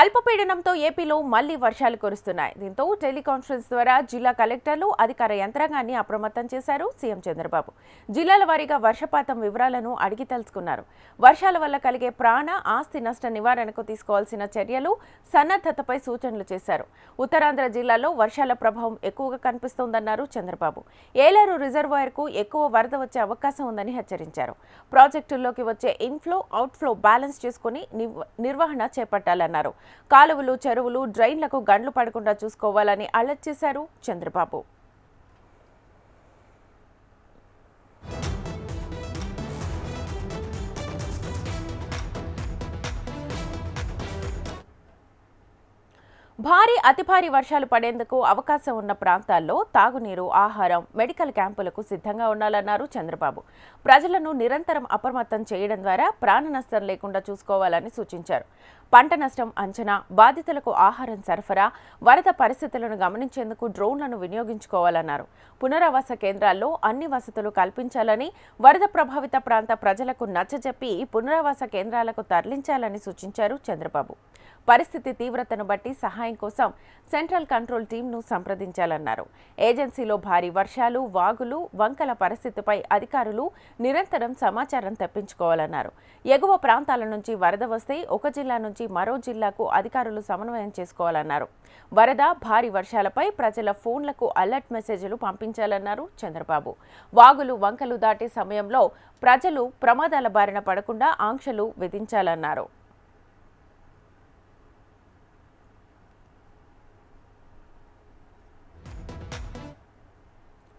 అల్పపీడనంతో ఏపీలో మళ్ళీ వర్షాలు కురుస్తున్నాయి. దీంతో టెలికాన్ఫరెన్స్ ద్వారా జిల్లా కలెక్టర్లు అధికార యంత్రాంగాన్ని అప్రమత్తం చేశారు సీఎం చంద్రబాబు. జిల్లాల వారీగా వర్షపాతం వివరాలను అడిగి తెలుసుకున్నారు. వర్షాల వల్ల కలిగే ప్రాణ ఆస్తి నష్ట నివారణకు తీసుకోవాల్సిన చర్యలు సన్నద్ధతపై సూచనలు చేశారు. ఉత్తరాంధ్ర జిల్లాలో వర్షాల ప్రభావం ఎక్కువగా కనిపిస్తోందన్నారు చంద్రబాబు. ఏలేరు రిజర్వాయర్కు ఎక్కువ వరద వచ్చే అవకాశం ఉందని హెచ్చరించారు. ప్రాజెక్టుల్లోకి వచ్చే ఇన్ఫ్లో అవుట్ఫ్లో బ్యాలెన్స్ చేసుకుని నిర్వహణ చేపట్టాలన్నారు. కాలువలు చెరువులు డ్రైన్లకు గండ్లు పడకుండా చూసుకోవాలని అలర్ట్ చేశారు చంద్రబాబు. భారీ అతి భారీ వర్షాలు పడేందుకు అవకాశం ఉన్న ప్రాంతాల్లో తాగునీరు ఆహారం మెడికల్ క్యాంపులకు సిద్ధంగా ఉండాలన్నారు చంద్రబాబు. ప్రజలను నిరంతరం అప్రమత్తం చేయడం ద్వారా ప్రాణ నష్టం లేకుండా చూసుకోవాలని సూచించారు. పంట నష్టం అంచనా బాధితులకు ఆహారం సరఫరా వరద పరిస్థితులను గమనించేందుకు డ్రోన్లను వినియోగించుకోవాలన్నారు. పునరావాస కేంద్రాల్లో అన్ని వసతులు కల్పించాలని వరద ప్రభావిత ప్రాంత ప్రజలకు నచ్చజెప్పి పునరావాస కేంద్రాలకు తరలించాలని సూచించారు చంద్రబాబు. పరిస్థితి తీవ్రతను బట్టి సహాయం కోసం సెంట్రల్ కంట్రోల్ టీంను సంప్రదించాలన్నారు. ఏజెన్సీలో భారీ వర్షాలు వాగులు వంకల పరిస్థితిపై అధికారులు నిరంతరం సమాచారం తెప్పించుకోవాలన్నారు. ఎగువ ప్రాంతాల నుంచి వరద వస్తే ఒక జిల్లా నుంచి నుంచి మరో జిల్లాకు అధికారులు సమన్వయం చేసుకోవాలన్నారు. వరద భారీ వర్షాలపై ప్రజల ఫోన్లకు అలర్ట్ మెసేజ్లు పంపించాలన్నారు చంద్రబాబు. వాగులు వంకలు దాటే సమయంలో ప్రజలు ప్రమాదాల బారిన పడకుండా ఆంక్షలు విధించాలన్నారు.